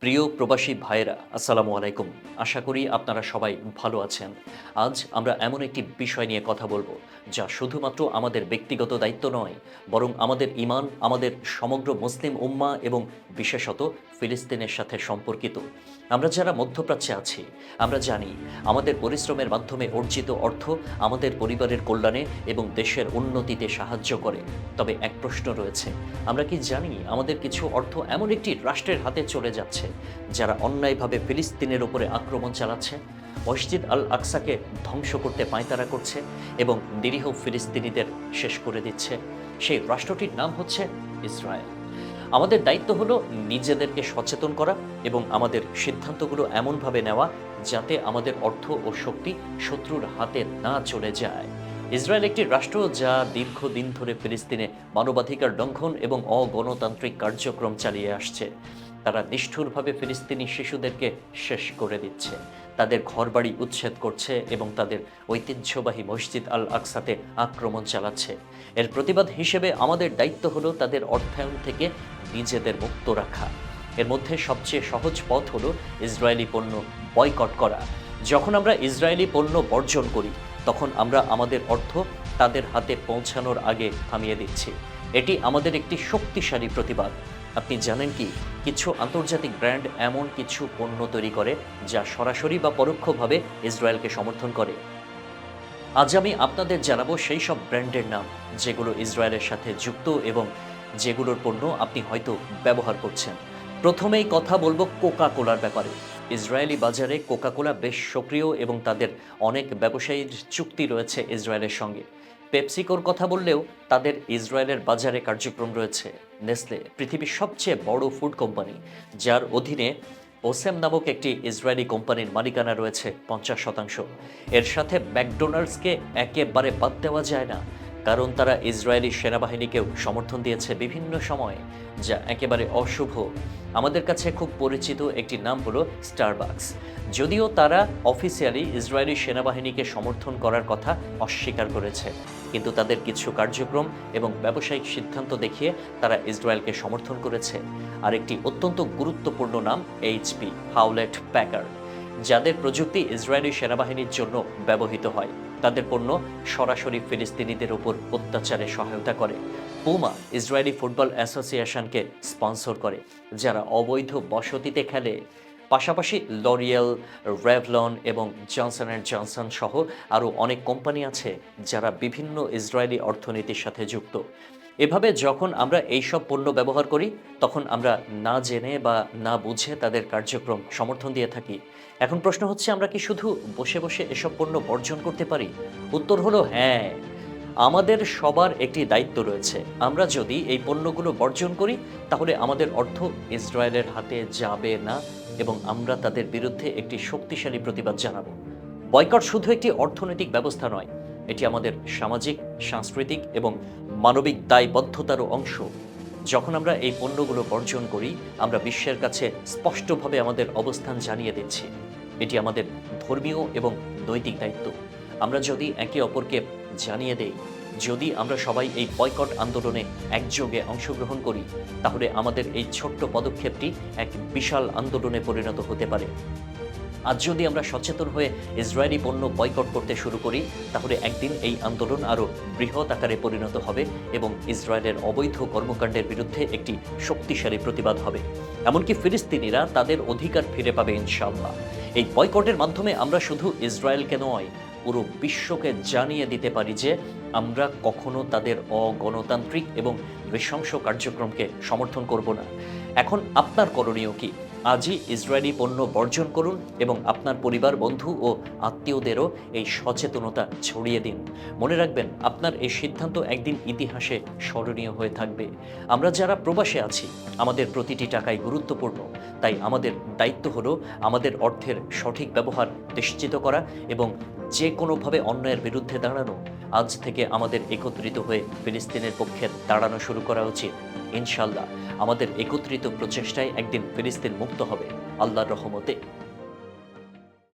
প্রিয় প্রবাসী ভাইয়েরা, আসসালামু আলাইকুম। আশা করি আপনারা সবাই ভালো আছেন। আজ আমরা এমন একটি বিষয় নিয়ে কথা বলব, যা শুধুমাত্র আমাদের ব্যক্তিগত দায়িত্ব নয়, বরং আমাদের ইমান, আমাদের সমগ্র মুসলিম উম্মা এবং বিশেষত ফিলিস্তিনের সাথে সম্পর্কিত। আমরা যারা মধ্যপ্রাচ্যে আছি, আমরা জানি আমাদের পরিশ্রমের মাধ্যমে অর্জিত অর্থ আমাদের পরিবারের কল্যাণে এবং দেশের উন্নতিতে সাহায্য করে। তবে এক প্রশ্ন রয়েছে, আমরা কি জানি আমাদের কিছু অর্থ এমন একটি রাষ্ট্রের হাতে চলে যাচ্ছে, যারা অন্যায়ভাবে ফিলিস্তিনের উপরে আক্রমণ চালাচ্ছে? মসজিদ আল আকসাকে ধ্বংস করতে পায়তারা করছে এবং নিরীহ ফিলিস্তিনিদের শেষ করে দিচ্ছে। সেই রাষ্ট্রটির নাম হচ্ছে ইসরায়েল। আমাদের দায়িত্ব হলো নিজেদেরকে সচেতন করা এবং আমাদের সিদ্ধান্তগুলো এমনভাবে নেওয়া যাতে আমাদের অর্থ ও শক্তি শত্রুর হাতে না চলে যায়। ইসরায়েল একটি রাষ্ট্র যা দীর্ঘদিন ধরে ফিলিস্তিনে মানবাধিকার লঙ্ঘন এবং অগণতান্ত্রিক কার্যক্রম চালিয়ে আসছে। তারা নিষ্ঠুরভাবে ফিলিস্তিনি শিশুদেরকে শেষ করে দিচ্ছে। তাদের ঘরবাড়ি উচ্ছেদ করছে এবং তাদের ঐতিহ্যবাহী মসজিদ আল আকসাতে আক্রমণ চালাচ্ছে। এর প্রতিবাদ হিসেবে আমাদের দায়িত্ব হলো তাদের অর্থায়ন থেকে নিজেদের মুক্ত রাখা। এর মধ্যে সবচেয়ে সহজ পথ হলো ইসরায়েলি পণ্য বয়কট করা। যখন আমরা ইসরায়েলি পণ্য বর্জন করি, তখন আমরা আমাদের অর্থ তাদের হাতে পৌঁছানোর আগে থামিয়ে দিচ্ছি। এটি আমাদের একটি শক্তিশালী প্রতিবাদ। আপনি জানেন কি? কিছু আন্তর্জাতিক ব্র্যান্ড এমন কিছু পণ্য তৈরি করে যা সরাসরি বা পরোক্ষভাবে ইসরায়েলকে সমর্থন করে। আজ আমি আপনাদের জানাব সেই সব ব্র্যান্ডের নাম, যেগুলো ইসরায়েলের সাথে যুক্ত এবং যেগুলোর পণ্য আপনি হয়তো ব্যবহার করছেন। প্রথমেই কথা বলব কোকা কোলার ব্যাপারে। ইসরায়েলি বাজারে কোকা কোলা বেশ সক্রিয় এবং তাদের অনেক ব্যবসায়ীর চুক্তি রয়েছে ইসরায়েলের সঙ্গে। পেপসিকোর কথা বললেও তাদের ইসরায়েলের বাজারে কার্যক্রম রয়েছে। নেসলে, পৃথিবীর সবচেয়ে বড় ফুড কোম্পানি, যার অধীনে ওসেম নামক একটি ইসরায়েলি কোম্পানির মালিকানা রয়েছে পঞ্চাশ শতাংশ। এর সাথে ম্যাকডোনাল্ডসকে একেবারে বাদ দেওয়া যায় না, কারণ তারা ইসরায়েলি সেনাবাহিনীকেও সমর্থন দিয়েছে বিভিন্ন সময়ে, যা একেবারে অশুভ। আমাদের কাছে খুব পরিচিত একটি নাম হলো স্টারবাকস। যদিও তারা অফিসিয়ালি ইসরায়েলি সেনাবাহিনীকে সমর্থন করার কথা অস্বীকার করেছে। কিন্তু তাদের কিছু কার্যক্রম এবং ব্যবসায়িক সিদ্ধান্ত দেখিয়ে তারা ইসরায়েলকে সমর্থন করেছে। আরেকটি অত্যন্ত গুরুত্বপূর্ণ নাম এইচপি হাউলেট প্যাকার্ড যাদের প্রযুক্তি ইসরায়েলি সেনাবাহিনীর জন্য ব্যবহৃত হয়। তাদের পণ্য সরাসরি ফিলিস্তিনিদের উপর অত্যাচারে সহায়তা করে। পুমা ইসরায়েলি ফুটবল অ্যাসোসিয়েশনকে স্পন্সর করে, যারা অবৈধ বসতিতে খেলে। পাশাপাশি লরিয়েল রেভলন এবং জনসন অ্যান্ড জনসন সহ আরও অনেক কোম্পানি আছে যারা বিভিন্ন ইসরায়েলি অর্থনীতির সাথে যুক্ত। এভাবে যখন আমরা এইসব পণ্য ব্যবহার করি, তখন আমরা না জেনে বা না বুঝে তাদের কার্যক্রম সমর্থন দিয়ে থাকি। এখন প্রশ্ন হচ্ছে, আমরা কি শুধু বসে বসে এসব পণ্য বর্জন করতে পারি? উত্তর হলো হ্যাঁ। আমাদের সবার একটি দায়িত্ব রয়েছে। আমরা যদি এই পণ্যগুলো বর্জন করি, তাহলে আমাদের অর্থ ইসরায়েলের হাতে যাবে না। এবং আমরা তাদের বিরুদ্ধে একটি শক্তিশালী প্রতিবাদ জানাব। বয়কট শুধু একটি অর্থনৈতিক ব্যবস্থা নয়, এটি আমাদের সামাজিক, সাংস্কৃতিক এবং মানবিক দায়বদ্ধতারও অংশ। যখন আমরা এই পণ্যগুলো বর্জন করি, আমরা বিশ্বের কাছে স্পষ্টভাবে আমাদের অবস্থান জানিয়ে দিচ্ছি। এটি আমাদের ধর্মীয় এবং নৈতিক দায়িত্ব। আমরা যদি একে অপরকে জানিয়ে দেই যদি আমরা সবাই এই বয়কট আন্দোলনে একযোগে অংশগ্রহণ করি, তাহলে আমাদের এই ছোট্ট পদক্ষেপটি এক বিশাল আন্দোলনে পরিণত হতে পারে। আজ যদি আমরা সচেতন হয়ে ইসরায়েলি পণ্য বয়কট করতে শুরু করি, তাহলে একদিন এই আন্দোলন আরও বৃহৎ আকারে পরিণত হবে এবং ইসরায়েলের অবৈধ কর্মকাণ্ডের বিরুদ্ধে একটি শক্তিশালী প্রতিবাদ হবে। এমনকি ফিলিস্তিনিরা তাদের অধিকার ফিরে পাবে ইনশাল্লাহ এই বয়কটের মাধ্যমে আমরা শুধু ইসরায়েলকে নয় পুরো বিশ্বকে জানিয়ে দিতে পারি যে আমরা কখনো তাদের অগণতান্ত্রিক এবং নৃশংস কার্যক্রমকে সমর্থন করব না। এখন আপনার করণীয় কি? আজই ইসরায়েলি পণ্য বর্জন করুন এবং আপনার পরিবার, বন্ধু ও আত্মীয়দেরও এই সচেতনতা ছড়িয়ে দিন। মনে রাখবেন, আপনার এই সিদ্ধান্ত একদিন ইতিহাসে স্মরণীয় হয়ে থাকবে। আমরা যারা প্রবাসে আছি, আমাদের প্রতিটি টাকাই গুরুত্বপূর্ণ। তাই আমাদের দায়িত্ব হলো আমাদের অর্থের সঠিক ব্যবহার নিশ্চিত করা এবং যে কোনোভাবে অন্যায়ের বিরুদ্ধে দাঁড়ানো। আজ থেকে আমাদের একত্রিত হয়ে ফিলিস্তিনের পক্ষে দাঁড়ানো শুরু করা উচিত। ইনশাল্লাহ। আমাদের একত্রিত প্রচেষ্টায় একদিন ফিলিস্তিন মুক্ত হবে। আল্লাহর রহমতে।